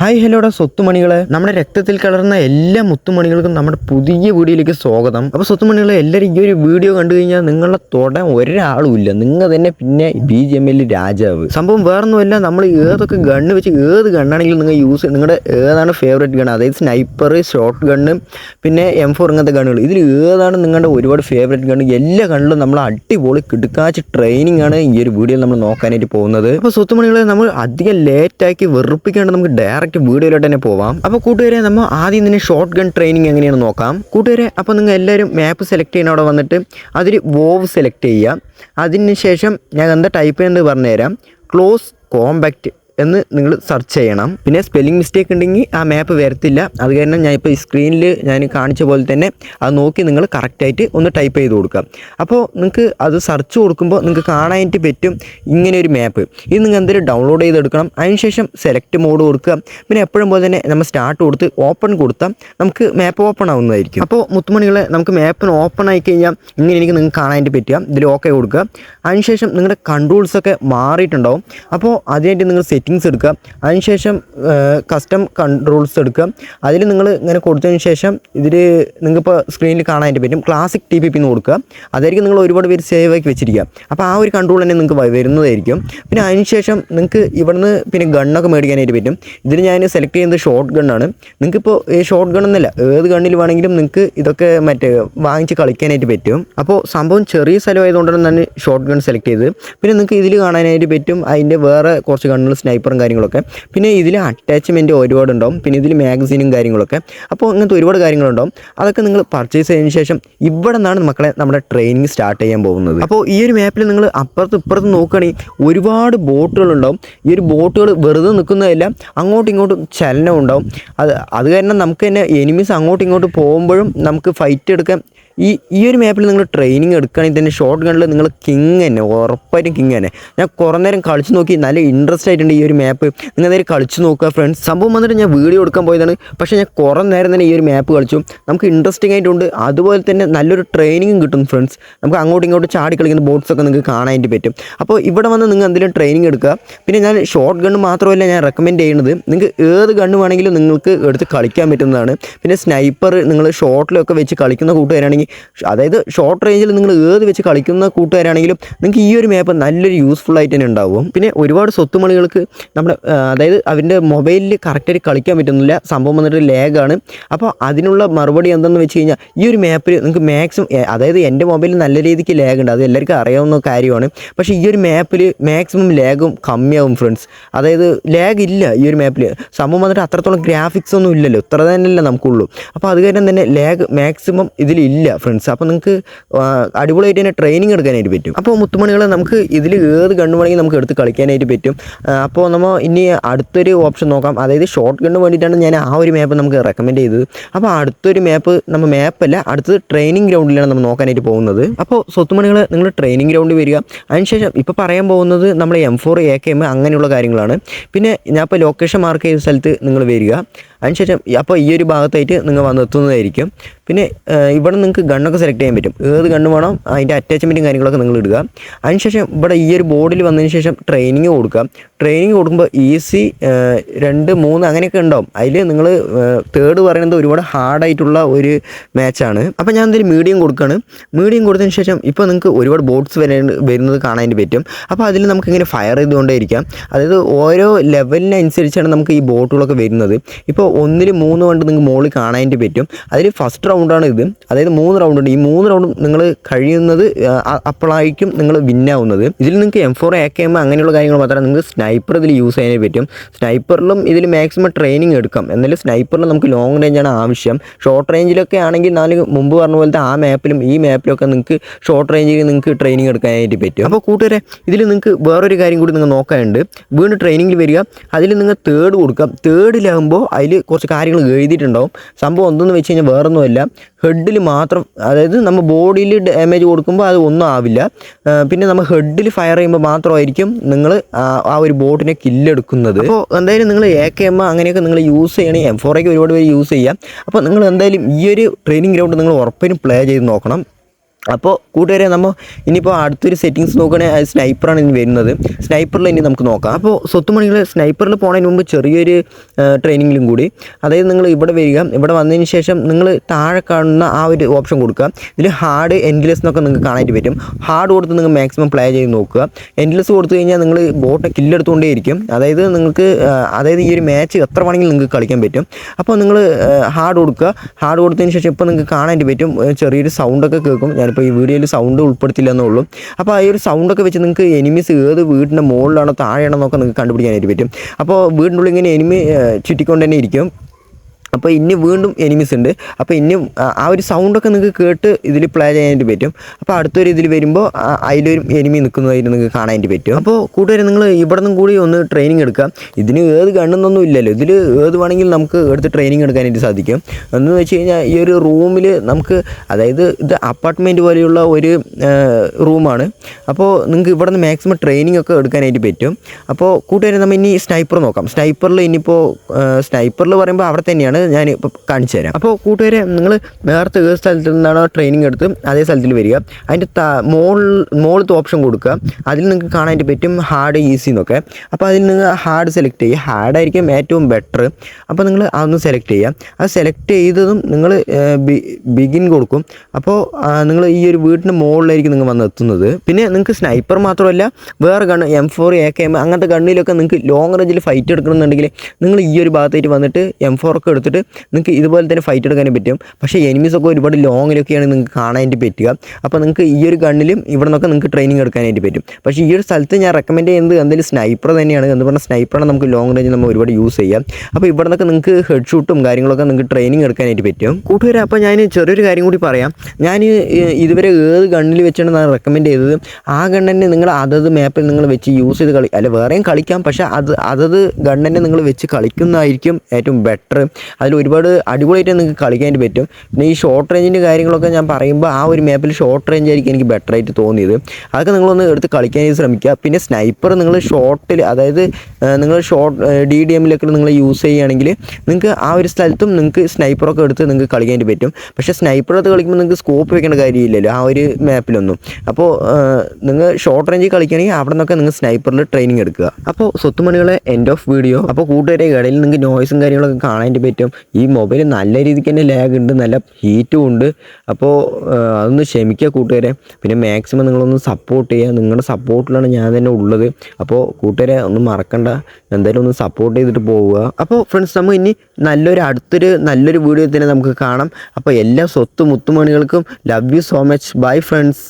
Hi ഹലോടാ സ്വത്തുമണികളെ. നമ്മുടെ രക്തത്തിൽ കലർന്ന എല്ലാ മുത്തുമണികൾക്കും നമ്മുടെ പുതിയ വീഡിയോയിലേക്ക് സ്വാഗതം. അപ്പോൾ സ്വത്തുമണികളെ എല്ലാവരും ഈ ഒരു വീഡിയോ കണ്ടു കഴിഞ്ഞാൽ നിങ്ങളുടെ തൊടാൻ ഒരാളും ഇല്ല. നിങ്ങൾ തന്നെ പിന്നെ ബി ജി എം എൽ രാജാവ്. സംഭവം വേറൊന്നുമല്ല നമ്മൾ ഏതൊക്കെ ഗണ്ണ് വെച്ച് ഏത് ഗണ്ണാണെങ്കിലും നിങ്ങൾ യൂസ് നിങ്ങളുടെ ഏതാണ് ഫേവറേറ്റ് ഗൺ അതായത് സ്നൈപ്പർ ഷോർട്ട് ഗണ്ണ് പിന്നെ എം ഫോർ ഇങ്ങനത്തെ ഗണ്ണുകൾ. ഇതിൽ ഏതാണ് നിങ്ങളുടെ ഒരുപാട് ഫേവറേറ്റ് ഗണ്ണ്? എല്ലാ ഗണ്ണിലും നമ്മൾ അടിപൊളി കിടുക്കാച്ച് ട്രെയിനിങ് ആണ് ഈ ഒരു വീഡിയോയിൽ നമ്മൾ നോക്കാനായിട്ട് പോകുന്നത്. അപ്പോൾ സ്വത്തുമണികളെ നമ്മൾ അധികം ലേറ്റാക്കി വെറുപ്പിക്കാണ്ട് നമുക്ക് ഡയറക്റ്റ് വീഡിയോയിലോട്ട് തന്നെ പോവാം. അപ്പോൾ കൂട്ടുകാരെ നമ്മൾ ആദ്യം തന്നെ ഷോർട്ട് ഗൺ ട്രെയിനിങ് എങ്ങനെയാണ് നോക്കാം. കൂട്ടുകാരെ അപ്പോൾ നിങ്ങൾ എല്ലാവരും മാപ്പ് സെലക്ട് ചെയ്യുന്ന അവിടെ വന്നിട്ട് അതിൽ വോവ് സെലക്ട് ചെയ്യുക. അതിന് ശേഷം ഞാൻ എന്താ ടൈപ്പ് ചെയ്യുന്നത് പറഞ്ഞുതരാം. ക്ലോസ് കോമ്പാക്റ്റ് എന്ന് നിങ്ങൾ സെർച്ച് ചെയ്യണം. പിന്നെ സ്പെല്ലിംഗ് മിസ്റ്റേക്ക് ഉണ്ടെങ്കിൽ ആ മാപ്പ് വരത്തില്ല. അത് കാരണം ഞാൻ ഇപ്പോൾ സ്ക്രീനിൽ ഞാൻ കാണിച്ച പോലെ തന്നെ അത് നോക്കി നിങ്ങൾ കറക്റ്റായിട്ട് ഒന്ന് ടൈപ്പ് ചെയ്ത് കൊടുക്കുക. അപ്പോൾ നിങ്ങൾക്ക് അത് സെർച്ച് കൊടുക്കുമ്പോൾ നിങ്ങൾക്ക് കാണാനായിട്ട് പറ്റും ഇങ്ങനെ ഒരു മാപ്പ് ഇത് നിങ്ങൾ എന്തെങ്കിലും ഡൗൺലോഡ് ചെയ്തെടുക്കണം. അതിനുശേഷം സെലക്ട് മോഡ് കൊടുക്കുക. പിന്നെ എപ്പോഴും പോലെ തന്നെ നമ്മൾ സ്റ്റാർട്ട് കൊടുത്ത് ഓപ്പൺ കൊടുത്താൽ നമുക്ക് മാപ്പ് ഓപ്പൺ ആവുന്നതായിരിക്കും. അപ്പോൾ മുത്തുമണികളെ നമുക്ക് മാപ്പിന് ഓപ്പൺ ആയി കഴിഞ്ഞാൽ ഇങ്ങനെ എനിക്ക് നിങ്ങൾക്ക് കാണാനായിട്ട് പറ്റുക. ഇതിൽ ഓക്കെ കൊടുക്കുക. അതിനുശേഷം നിങ്ങളുടെ കൺട്രോൾസൊക്കെ മാറിയിട്ടുണ്ടാവും. അപ്പോൾ അതിനായിട്ട് നിങ്ങൾ സെറ്റിങ്സ് എടുക്കുക. അതിനുശേഷം കസ്റ്റം കൺട്രോൾസ് എടുക്കുക. അതിൽ നിങ്ങൾ ഇങ്ങനെ കൊടുത്തതിന് ശേഷം ഇതിൽ നിങ്ങൾക്കിപ്പോൾ സ്ക്രീനിൽ കാണാനായിട്ട് പറ്റും. ക്ലാസിക് ടി പി പി എന്ന് കൊടുക്കുക. അതായിരിക്കും നിങ്ങൾ ഒരുപാട് പേര് സേവ് ആക്കി വെച്ചിരിക്കുക. അപ്പോൾ ആ ഒരു കൺട്രോൾ തന്നെ നിങ്ങൾക്ക് വരുന്നതായിരിക്കും. പിന്നെ അതിനുശേഷം നിങ്ങൾക്ക് ഇവിടുന്ന് പിന്നെ ഗണ്ണൊക്കെ മേടിക്കാനായിട്ട് പറ്റും. ഇതിൽ ഞാൻ സെലക്ട് ചെയ്യുന്നത് ഷോർട്ട് ഗണ്ണാണ് നിങ്ങൾക്കിപ്പോൾ ഈ ഷോർട്ട് ഗൺ എന്നല്ല ഏത് ഗണ്ണിൽ വേണമെങ്കിലും നിങ്ങൾക്ക് ഇതൊക്കെ മറ്റേ വാങ്ങിച്ച് കളിക്കാനായിട്ട് പറ്റും. അപ്പോൾ സംഭവം ചെറിയ സ്ഥലമായതുകൊണ്ടാണ് ഞാൻ ഷോർട്ട് ഗൺ സെലക്ട് ചെയ്തത്. പിന്നെ നിങ്ങൾക്ക് ഇതിൽ കാണാനായിട്ട് പറ്റും. അതിന്റെ വേറെ കുറച്ച് ഗണ്ണുകൾ സ്നൈപ്പറും കാര്യങ്ങളൊക്കെ. പിന്നെ ഇതിൽ അറ്റാച്ച്മെന്റ് ഒരുപാട് ഉണ്ടാവും പിന്നെ ഇതിൽ മാഗസീനും കാര്യങ്ങളൊക്കെ. അപ്പോൾ അങ്ങനത്തെ ഒരുപാട് കാര്യങ്ങളുണ്ടാവും. അതൊക്കെ നിങ്ങൾ പർച്ചേസ് ചെയ്തതിന് ശേഷം ഇവിടെ നിന്നാണ് മക്കളെ നമ്മുടെ ട്രെയിനിങ് സ്റ്റാർട്ട് ചെയ്യാൻ പോകുന്നത്. അപ്പോൾ ഈ ഒരു മാപ്പിൽ നിങ്ങൾ അപ്പുറത്ത് ഇപ്പുറത്ത് നോക്കുകയാണെങ്കിൽ ഒരുപാട് ബോട്ടുകളുണ്ടാവും ഈ ഒരു ബോട്ടുകൾ വെറുതെ നിൽക്കുന്നതല്ല അങ്ങോട്ടും ഇങ്ങോട്ടും ചലനം ഉണ്ടാവും. അത് അത് കാരണം നമുക്ക് തന്നെ എനിമീസ് അങ്ങോട്ടും ഇങ്ങോട്ടും പോകുമ്പോഴും നമുക്ക് ഫൈറ്റ് എടുക്കാൻ ഈ ഈ ഒരു മാപ്പിൽ നിങ്ങൾ ട്രെയിനിങ് എടുക്കുകയാണെങ്കിൽ തന്നെ ഷോർട്ട് ഗണ്ണിൽ നിങ്ങൾ കിങ് തന്നെ ഉറപ്പായിട്ടും കിങ് തന്നെ. ഞാൻ കുറേ നേരം കളിച്ച് നോക്കി നല്ല ഇൻട്രസ്റ്റ് ആയിട്ടുണ്ട് ഈ ഒരു മാപ്പ് നിങ്ങൾ നേരെ കളിച്ച് നോക്കുക ഫ്രണ്ട്സ് സംഭവം വന്നിട്ട് ഞാൻ വീഡിയോ എടുക്കാൻ പോയതാണ്. പക്ഷേ ഞാൻ കുറേ നേരം തന്നെ ഈ ഒരു മാപ്പ് കളിച്ചു. നമുക്ക് ഇൻട്രസ്റ്റിംഗ് ആയിട്ടുണ്ട്. അതുപോലെ തന്നെ നല്ലൊരു ട്രെയിനിങ്ങും കിട്ടും ഫ്രണ്ട്സ് നമുക്ക് അങ്ങോട്ടും ഇങ്ങോട്ടും ചാടി കളിക്കുന്ന ബോട്ട്സ് ഒക്കെ നിങ്ങൾക്ക് കാണാനായിട്ട് പറ്റും. അപ്പോൾ ഇവിടെ വന്ന് നിങ്ങൾ എന്തെങ്കിലും ട്രെയിനിങ് എടുക്കുക. പിന്നെ ഞാൻ ഷോർട്ട് ഗണ്ണ് മാത്രമല്ല ഞാൻ റെക്കമെൻഡ് ചെയ്യുന്നത്. നിങ്ങൾക്ക് ഏത് ഗണ്ണ് വേണമെങ്കിലും നിങ്ങൾക്ക് എടുത്ത് കളിക്കാൻ പറ്റുന്നതാണ്. പിന്നെ സ്നൈപ്പർ നിങ്ങൾ ഷോർട്ടിലൊക്കെ വെച്ച് കളിക്കുന്ന കൂട്ടുകാരാണെങ്കിൽ അതായത് ഷോർട്ട് റേഞ്ചിൽ നിങ്ങൾ ഏത് വെച്ച് കളിക്കുന്ന കൂട്ടുകാരാണെങ്കിലും നിങ്ങൾക്ക് ഈ ഒരു മാപ്പ് നല്ലൊരു യൂസ്ഫുൾ ആയിട്ട് തന്നെ ഉണ്ടാവും. പിന്നെ ഒരുപാട് സ്വത്തുമണികൾക്ക് നമ്മുടെ അതായത് അവന്റെ മൊബൈലിൽ കറക്റ്റായിട്ട് കളിക്കാൻ പറ്റുന്നില്ല. സംഭവം വന്നിട്ട് ലാഗാണ് അപ്പോൾ അതിനുള്ള മറുപടി എന്തെന്ന് വെച്ച് കഴിഞ്ഞാൽ ഈ ഒരു മാപ്പിൽ നിങ്ങൾക്ക് മാക്സിമം അതായത് എന്റെ മൊബൈലിൽ നല്ല രീതിക്ക് ലാഗ് ഉണ്ട്. അത് എല്ലാവർക്കും അറിയാവുന്ന കാര്യമാണ്. പക്ഷേ ഈ ഒരു മാപ്പിൽ മാക്സിമം ലാഗും കമ്മിയാവും ഫ്രണ്ട്സ് അതായത് ലാഗ് ഇല്ല ഈ ഒരു മാപ്പിൽ സംഭവം വന്നിട്ട് അത്രത്തോളം ഗ്രാഫിക്സ് ഒന്നും ഇല്ലല്ലോ. ഇത്ര തന്നെയല്ല നമുക്കുള്ളൂ. അപ്പോൾ അത് കാരണം തന്നെ ലാഗ് മാക്സിമം ഇതിലില്ല. ഫ്രണ്ട്സ് അപ്പോൾ നിങ്ങൾക്ക് അടിപൊളിയായിട്ട് തന്നെ ട്രെയിനിങ് എടുക്കാനായിട്ട് പറ്റും. അപ്പോൾ മുത്തുമണികൾ നമുക്ക് ഇതിൽ ഏത് ഗണ്ണ് വേണമെങ്കിൽ നമുക്ക് എടുത്ത് കളിക്കാനായിട്ട് പറ്റും. അപ്പോൾ നമ്മൾ ഇനി അടുത്തൊരു ഓപ്ഷൻ നോക്കാം. അതായത് ഷോർട്ട് ഗണ്ണ് വേണ്ടിയിട്ടാണ് ഞാൻ ആ ഒരു മാപ്പ് നമുക്ക് റെക്കമെൻഡ് ചെയ്തത്. അപ്പോൾ അടുത്തൊരു മാപ്പ് നമ്മൾ മാപ്പല്ല അടുത്തത് ട്രെയിനിങ് ഗ്രൗണ്ടിലാണ് നമ്മൾ നോക്കാനായിട്ട് പോകുന്നത്. അപ്പോൾ സ്വത്തുമണികൾ നിങ്ങൾ ട്രെയിനിങ് ഗ്രൗണ്ടിൽ വരിക. അതിനുശേഷം ഇപ്പോൾ പറയാൻ പോകുന്നത് നമ്മൾ M four A K M അങ്ങനെയുള്ള കാര്യങ്ങളാണ്. പിന്നെ ഞാൻ ഇപ്പോൾ ലൊക്കേഷൻ മാർക്ക് ചെയ്ത സ്ഥലത്ത് നിങ്ങൾ വരിക. അതിനുശേഷം അപ്പോൾ ഈ ഒരു ഭാഗത്തായിട്ട് നിങ്ങൾ വന്നെത്തുന്നതായിരിക്കും. പിന്നെ ഇവിടെ നിങ്ങൾക്ക് ഗണ്ണൊക്കെ സെലക്ട് ചെയ്യാൻ പറ്റും. ഏത് ഗണ്ണ് വേണം അതിന്റെ അറ്റാച്ച്മെന്റും കാര്യങ്ങളൊക്കെ നിങ്ങൾ ഇടുക. അതിനുശേഷം ഇവിടെ ഈ ഒരു ബോർഡിൽ വന്നതിന് ശേഷം ട്രെയിനിങ് കൊടുക്കുക. ട്രെയിനിങ് കൊടുക്കുമ്പോൾ ഈസി രണ്ട് മൂന്ന് അങ്ങനെയൊക്കെ ഉണ്ടാവും. അതിൽ നിങ്ങൾ തേർഡ് പറയുന്നത് ഒരുപാട് ഹാർഡായിട്ടുള്ള ഒരു മാച്ചാണ് അപ്പോൾ ഞാൻ എന്തെങ്കിലും മീഡിയം കൊടുക്കുകയാണ് മീഡിയം കൊടുത്തതിന് ശേഷം ഇപ്പോൾ നിങ്ങൾക്ക് ഒരുപാട് ബോട്ട്സ് വരെ വരുന്നത് കാണാൻ പറ്റും. അപ്പോൾ അതിൽ നമുക്ക് ഇങ്ങനെ ഫയർ ചെയ്തുകൊണ്ടേ ഇരിക്കാം അതായത് ഓരോ ലെവലിനനുസരിച്ചാണ് നമുക്ക് ഈ ബോട്ടുകളൊക്കെ വരുന്നത്. ഇപ്പോൾ ഒന്നിൽ മൂന്ന് കൊണ്ട് നിങ്ങൾക്ക് മുകളിൽ കാണാൻ പറ്റും. അതിൽ ഫസ്റ്റ് റൗണ്ടാണ് ഇത്. അതായത് മൂന്ന് റൗണ്ട് ഉണ്ട്. ഈ മൂന്ന് റൗണ്ടും നിങ്ങൾ കഴിയുന്നത് അപ്പോഴായിരിക്കും നിങ്ങൾ വിന്നാവുന്നത് ഇതിൽ നിങ്ങൾക്ക് M four A K M അങ്ങനെയുള്ള കാര്യങ്ങൾ മാത്രമേ നിങ്ങൾക്ക് സ്നൈപ്പർ ഇതിൽ യൂസ് ചെയ്യാനേ പറ്റും. സ്നൈപ്പറിലും ഇതിൽ മാക്സിമം ട്രെയിനിങ് എടുക്കാം. എന്നാലും സ്നൈപ്പറിൽ നമുക്ക് ലോങ് റേഞ്ചാണ് ആവശ്യം. ഷോർട്ട് റേഞ്ചിലൊക്കെ ആണെങ്കിൽ നാല് മുമ്പ് പറഞ്ഞ പോലത്തെ ആ മാപ്പിലും ഈ മാപ്പിലൊക്കെ നിങ്ങൾക്ക് ഷോർട്ട് റേഞ്ചിൽ നിങ്ങൾക്ക് ട്രെയിനിങ് എടുക്കാനായിട്ട് പറ്റും. അപ്പോൾ കൂട്ടുകാരെ ഇതിൽ നിങ്ങൾക്ക് വേറൊരു കാര്യം കൂടി നിങ്ങൾ നോക്കാനുണ്ട്. വീണ്ടും ട്രെയിനിങ്ങിൽ വരിക. അതിൽ നിങ്ങൾ തേർഡ് കൊടുക്കാം. തേർഡിലാകുമ്പോൾ അതിൽ കുറച്ച് കാര്യങ്ങൾ എഴുതിയിട്ടുണ്ടാവും. സംഭവം എന്തെന്ന് വെച്ച് കഴിഞ്ഞാൽ വേറൊന്നുമല്ല. ഹെഡിൽ മാത്രം അതായത് നമ്മൾ ബോഡിയിൽ ഡാമേജ് കൊടുക്കുമ്പോൾ അത് ഒന്നും ആവില്ല. പിന്നെ നമ്മൾ ഹെഡിൽ ഫയർ ചെയ്യുമ്പോൾ മാത്രമായിരിക്കും നിങ്ങൾ ആ ഒരു ബോട്ടിനെ കില്ലെടുക്കുന്നത് അപ്പോൾ എന്തായാലും നിങ്ങൾ എ കെ എം അങ്ങനെയൊക്കെ നിങ്ങൾ യൂസ് ചെയ്യണേ. എം ഫോറൊക്കെ ഒരുപാട് പേര് യൂസ് ചെയ്യാം. അപ്പോൾ നിങ്ങൾ എന്തായാലും ഈ ഒരു ട്രെയിനിങ് ഗ്രൗണ്ട് നിങ്ങൾ ഉറപ്പിനും പ്ലേ ചെയ്ത് നോക്കണം. അപ്പോൾ കൂട്ടുകാരെ നമ്മൾ ഇനിയിപ്പോൾ അടുത്തൊരു സെറ്റിങ്സ് നോക്കുകയാണെങ്കിൽ സ്നൈപ്പറാണ് ഇനി വരുന്നത്. സ്നൈപ്പറിൽ ഇനി നമുക്ക് നോക്കാം. അപ്പോൾ സ്വത്തുമണികൾ സ്നൈപ്പറിൽ പോകുന്നതിന് മുമ്പ് ചെറിയൊരു ട്രെയിനിങ്ങിലും കൂടി. അതായത് നിങ്ങൾ ഇവിടെ വരിക ഇവിടെ വന്നതിന് ശേഷം നിങ്ങൾ താഴെ കാണുന്ന ആ ഒരു ഓപ്ഷൻ കൊടുക്കുക. ഇതിൽ ഹാർഡ് എൻഡ്ലെസ് എന്നൊക്കെ നിങ്ങൾക്ക് കാണാനായിട്ട് പറ്റും. ഹാർഡ് കൊടുത്ത് നിങ്ങൾ മാക്സിമം പ്ലേ ചെയ്ത് നോക്കുക. എൻഡ്ലെസ് കൊടുത്തു കഴിഞ്ഞാൽ നിങ്ങൾ ബോട്ടെ കില്ലെടുത്തുകൊണ്ടേ ഇരിക്കും അതായത് നിങ്ങൾക്ക് അതായത് ഈ ഒരു മാച്ച് എത്ര വേണമെങ്കിലും നിങ്ങൾക്ക് കളിക്കാൻ പറ്റും. അപ്പോൾ നിങ്ങൾ ഹാർഡ് കൊടുക്കുക. ഹാർഡ് കൊടുത്തതിന് ശേഷം ഇപ്പോൾ നിങ്ങൾക്ക് കാണാനായിട്ട് പറ്റും. ചെറിയൊരു സൗണ്ടൊക്കെ കേൾക്കും. ഞാനിപ്പോൾ ഈ വീഡിയോയിൽ സൗണ്ട് ഉൾപ്പെടുത്തില്ല എന്നുള്ളൂ അപ്പോൾ ആ ഒരു സൗണ്ടൊക്കെ വെച്ച് നിങ്ങൾക്ക് എനിമീസ് ഏത് വീടിന്റെ മുകളിലാണോ താഴെയാണോ എന്നൊക്കെ നിങ്ങൾക്ക് കണ്ടുപിടിക്കാനായിട്ട് പറ്റും. അപ്പോൾ വീടിന്റെ ഉള്ളിൽ ഇങ്ങനെ എനിമി ചുറ്റിക്കൊണ്ട് തന്നെ ഇരിക്കും. അപ്പോൾ ഇനി വീണ്ടും എനിമീസ് ഉണ്ട്. അപ്പോൾ ഇനി ആ- ഒരു സൗണ്ടൊക്കെ നിങ്ങൾക്ക് കേട്ട് ഇതിൽ പ്ലേ ചെയ്യാനായിട്ട് പറ്റും. അപ്പോൾ അടുത്തൊരു ഇതിൽ വരുമ്പോൾ അതിലൊരു എനിമി നിൽക്കുന്നതായിട്ട് നിങ്ങൾക്ക് കാണാനായിട്ട് പറ്റും. അപ്പോൾ കൂട്ടുകാരെ നിങ്ങൾ ഇവിടെ നിന്നും കൂടി ഒന്ന് ട്രെയിനിങ് എടുക്കുക. ഇതിന് ഏത് കണ്ണെന്നൊന്നും ഇല്ലല്ലോ. ഇതിൽ ഏത് വേണമെങ്കിലും നമുക്ക് എടുത്ത് ട്രെയിനിങ് എടുക്കാനായിട്ട് സാധിക്കും. എന്ന് വെച്ച് കഴിഞ്ഞാൽ ഈ ഒരു റൂമിൽ നമുക്ക് അതായത് ഇത് അപ്പാർട്ട്മെന്റ് പോലെയുള്ള ഒരു റൂമാണ് അപ്പോൾ നിങ്ങൾക്ക് ഇവിടെ നിന്ന് മാക്സിമം ട്രെയിനിങ് ഒക്കെ എടുക്കാനായിട്ട് പറ്റും. അപ്പോൾ കൂട്ടുകാരെ നമ്മൾ ഇനി സ്നൈപ്പർ നോക്കാം. സ്നൈപ്പറിൽ ഇനിയിപ്പോൾ സ്നൈപ്പറിൽ പറയുമ്പോൾ അവിടെ തന്നെയാണ് ഞാൻ ഇപ്പോൾ കാണിച്ചു തരാം. അപ്പോൾ കൂട്ടുകാരെ നിങ്ങൾ നേരത്തെ ഏത് സ്ഥലത്ത് നിന്നാണോ ട്രെയിനിങ് എടുത്ത് അതേ സ്ഥലത്തിൽ വരിക. അതിന്റെ ത മോൾ മോളത്തെ ഓപ്ഷൻ കൊടുക്കുക. അതിൽ നിങ്ങൾക്ക് കാണാനായിട്ട് പറ്റും ഹാർഡ് ഈസി എന്നൊക്കെ. അപ്പോൾ അതിൽ നിങ്ങൾ ഹാർഡ് സെലക്ട് ചെയ്യുക. ഹാർഡായിരിക്കും ഏറ്റവും ബെറ്റർ അപ്പോൾ നിങ്ങൾ അതൊന്ന് സെലക്ട് ചെയ്യുക. അത് സെലക്ട് ചെയ്തതും നിങ്ങൾ ബിഗിൻ കൊടുക്കും. അപ്പോൾ നിങ്ങൾ ഈ ഒരു വീടിന്റെ മുകളിലായിരിക്കും നിങ്ങൾ വന്ന് എത്തുന്നത്. പിന്നെ നിങ്ങൾക്ക് സ്നൈപ്പർ മാത്രമല്ല വേറെ gun M four A K M അങ്ങനത്തെ ഗണ്ണിലൊക്കെ നിങ്ങൾക്ക് ലോങ് റേഞ്ചിൽ ഫൈറ്റ് എടുക്കണമെന്നുണ്ടെങ്കിൽ നിങ്ങൾ ഈ ഒരു ഭാഗത്തായിട്ട് വന്നിട്ട് എം ഫോർ ഒക്കെ എടുത്തിട്ട് നിങ്ങൾക്ക് ഇതുപോലെ തന്നെ ഫൈറ്റ് എടുക്കാനും പറ്റും. പക്ഷേ എനിമീസ് ഒക്കെ ഒരുപാട് ലോങ്ങിലൊക്കെയാണ് നിങ്ങൾക്ക് കാണാനായിട്ട് പറ്റുക. അപ്പോൾ നിങ്ങൾക്ക് ഈ ഒരു ഗണ്ണിലും ഇവിടെ നിന്നൊക്കെ നിങ്ങൾക്ക് ട്രെയിനിങ് എടുക്കാനായിട്ട് പറ്റും. പക്ഷേ ഈ ഒരു സ്ഥലത്ത് ഞാൻ റെക്കമെൻഡ് ചെയ്യുന്നത് എന്തെങ്കിലും സ്നൈപ്പർ തന്നെയാണ്. എന്ന് പറഞ്ഞാൽ സ്നൈപ്പറാണ് നമുക്ക് ലോങ് റേഞ്ച് നമ്മൾ ഒരുപാട് യൂസ് ചെയ്യാം. അപ്പോൾ ഇവിടെ നിന്നൊക്കെ നിങ്ങൾക്ക് ഹെഡ് ഷൂട്ടും കാര്യങ്ങളൊക്കെ നിങ്ങൾക്ക് ട്രെയിനിങ് എടുക്കാനായിട്ട് പറ്റും. കൂട്ടുകാരെ അപ്പോൾ ഞാൻ ചെറിയൊരു കാര്യം കൂടി പറയാം. ഞാൻ ഇതുവരെ ഏത് ഗണ്ണിൽ വെച്ചാണ് ഞാൻ റെക്കമെൻഡ് ചെയ്തത്? ആ ഗണ്ണനെ നിങ്ങൾ അതത് മാപ്പിൽ നിങ്ങൾ വെച്ച് യൂസ് ചെയ്ത് കളി അല്ല വേറെയും കളിക്കാം. പക്ഷേ അത് അതത് ഗണ്ണനെ നിങ്ങൾ വെച്ച് കളിക്കുന്നതായിരിക്കും ഏറ്റവും ബെറ്റർ അതിൽ ഒരുപാട് അടിപൊളിയായിട്ട് നിങ്ങൾക്ക് കളിക്കാനായിട്ട് പറ്റും. പിന്നെ ഈ ഷോർട്ട് റേഞ്ചിന്റെ കാര്യങ്ങളൊക്കെ ഞാൻ പറയുമ്പോൾ ആ ഒരു മാപ്പിൽ ഷോർട്ട് റേഞ്ച് ആയിരിക്കും എനിക്ക് ബെറ്റർ ആയിട്ട് തോന്നിയത്. അതൊക്കെ നിങ്ങളൊന്ന് എടുത്ത് കളിക്കാനായിട്ട് ശ്രമിക്കുക. പിന്നെ സ്നൈപ്പർ നിങ്ങൾ ഷോർട്ടിൽ അതായത് നിങ്ങൾ ഷോർട്ട് ഡി ഡി എമ്മിലൊക്കെ നിങ്ങൾ യൂസ് ചെയ്യുകയാണെങ്കിൽ നിങ്ങൾക്ക് ആ ഒരു സ്ഥലത്തും നിങ്ങൾക്ക് സ്നൈപ്പറൊക്കെ എടുത്ത് നിങ്ങൾക്ക് കളിക്കാനായിട്ട് പറ്റും. പക്ഷേ സ്നൈപ്പർ എടുത്ത് കളിക്കുമ്പോൾ നിങ്ങൾക്ക് സ്കോപ്പ് വെക്കേണ്ട കാര്യമില്ലല്ലോ ആ ഒരു മാപ്പിലൊന്നും അപ്പോൾ നിങ്ങൾ ഷോർട്ട് റേഞ്ചിൽ കളിക്കുകയാണെങ്കിൽ അവിടെ നിന്നൊക്കെ നിങ്ങൾ സ്നൈപ്പറിൽ ട്രെയിനിങ് എടുക്കുക. അപ്പോൾ സ്വത്തുമണികളെ എൻഡ് ഓഫ് വീഡിയോ അപ്പോൾ കൂട്ടുകാരെ ഇടയിൽ നിങ്ങൾക്ക് നോയ്സും കാര്യങ്ങളൊക്കെ കാണാനായിട്ട് പറ്റും. ഈ മൊബൈൽ നല്ല രീതിക്ക് തന്നെ ലാഗ് ഉണ്ട് നല്ല ഹീറ്റും ഉണ്ട്. അപ്പോൾ അതൊന്ന് ക്ഷമിക്കുക കൂട്ടുകാരെ. പിന്നെ മാക്സിമം നിങ്ങളൊന്ന് സപ്പോർട്ട് ചെയ്യുക. നിങ്ങളുടെ സപ്പോർട്ടിലാണ് ഞാൻ തന്നെ ഉള്ളത്. അപ്പോൾ കൂട്ടുകാരെ ഒന്നും മറക്കണ്ട. എന്തായാലും ഒന്ന് സപ്പോർട്ട് ചെയ്തിട്ട് പോവുക. അപ്പോൾ ഫ്രണ്ട്സ് നമുക്ക് ഇനി നല്ലൊരു അടുത്തൊരു നല്ലൊരു വീഡിയോ തന്നെ നമുക്ക് കാണാം. അപ്പോൾ എല്ലാ സ്വത്ത് മുത്തുമണികൾക്കും love you so much bye friends